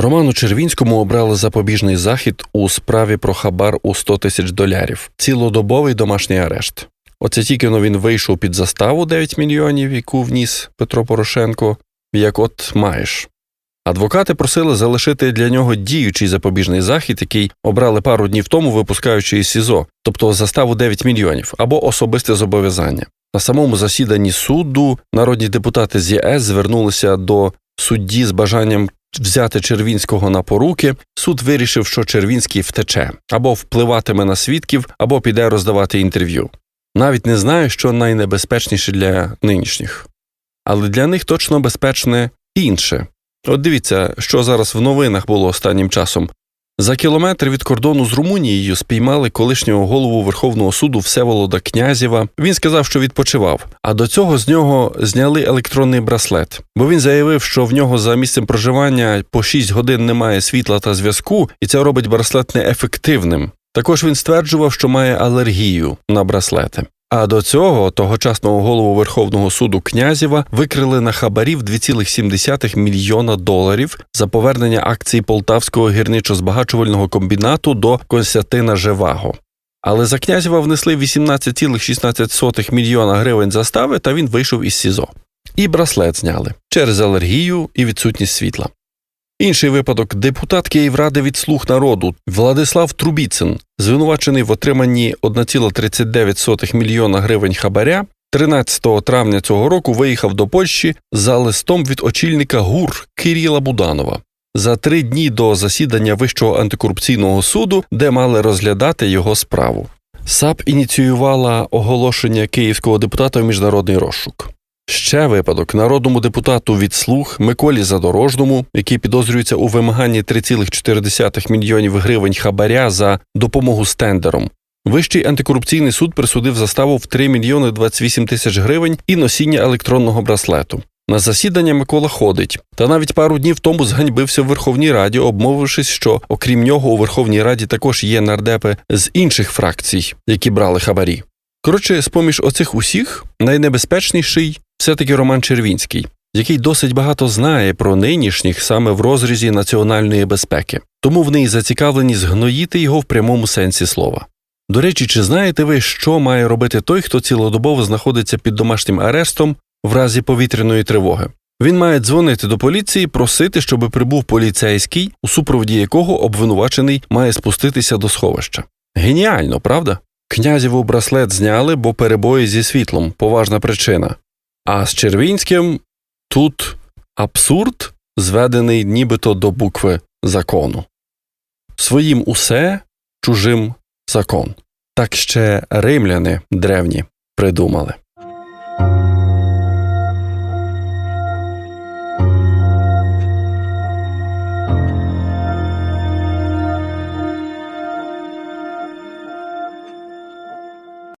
Роману Червінському обрали запобіжний захід у справі про хабар у 100 тисяч долярів, цілодобовий домашній арешт. Оце тільки но він вийшов під заставу 9 мільйонів, яку вніс Петро Порошенко, як от маєш. Адвокати просили залишити для нього діючий запобіжний захід, який обрали пару днів тому, випускаючи із СІЗО, тобто заставу 9 мільйонів або особисте зобов'язання. На самому засіданні суду народні депутати з ЄС звернулися до судді з бажанням взяти Червінського на поруки. Суд вирішив, що Червінський втече або впливатиме на свідків, або піде роздавати інтерв'ю. Навіть не знаю, що найнебезпечніше для нинішніх, але для них точно безпечне інше. От дивіться, що зараз в новинах було останнім часом. За кілометр від кордону з Румунією спіймали колишнього голову Верховного суду Всеволода Князєва. Він сказав, що відпочивав. А до цього з нього зняли електронний браслет, бо він заявив, що в нього за місцем проживання по 6 годин немає світла та зв'язку, і це робить браслет неефективним. Також він стверджував, що має алергію на браслети. А до цього тогочасного голову Верховного суду Князєва викрили на хабарів 2,7 мільйона доларів за повернення акцій Полтавського гірничо-збагачувального комбінату до Константина Живаго. Але за Князєва внесли 18,16 мільйона гривень застави, та він вийшов із СІЗО. І браслет зняли через алергію і відсутність світла. Інший випадок депутат Київради від слуг народу Владислав Трубіцин, звинувачений в отриманні 1,39 мільйона гривень хабаря, 13 травня цього року виїхав до Польщі за листом від очільника ГУР Кирила Буданова. За три дні до засідання Вищого антикорупційного суду, де мали розглядати його справу. САП ініціювала оголошення київського депутата в міжнародний розшук. Ще випадок народному депутату від слуг Миколі Задорожному, який підозрюється у вимаганні 3,4 мільйонів гривень хабаря за допомогу з тендером. Вищий антикорупційний суд присудив заставу в 3 мільйони 28 тисяч гривень і носіння електронного браслету. На засідання Микола ходить, та навіть пару днів тому зганьбився в Верховній Раді, обмовившись, що окрім нього у Верховній Раді також є нардепи з інших фракцій, які брали хабарі. Коротше, з поміж оцих усіх найнебезпечніший все-таки Роман Червінський, який досить багато знає про нинішніх саме в розрізі національної безпеки, тому в неї зацікавлені згноїти його в прямому сенсі слова. До речі, чи знаєте ви, що має робити той, хто цілодобово знаходиться під домашнім арештом в разі повітряної тривоги? Він має дзвонити до поліції, просити, щоб прибув поліцейський, у супроводі якого обвинувачений має спуститися до сховища. Геніально, правда? Князєву браслет зняли, бо перебої зі світлом поважна причина. А з Червінським тут абсурд, зведений нібито до букви закону. Своїм усе, чужим закон. Так ще римляни древні придумали.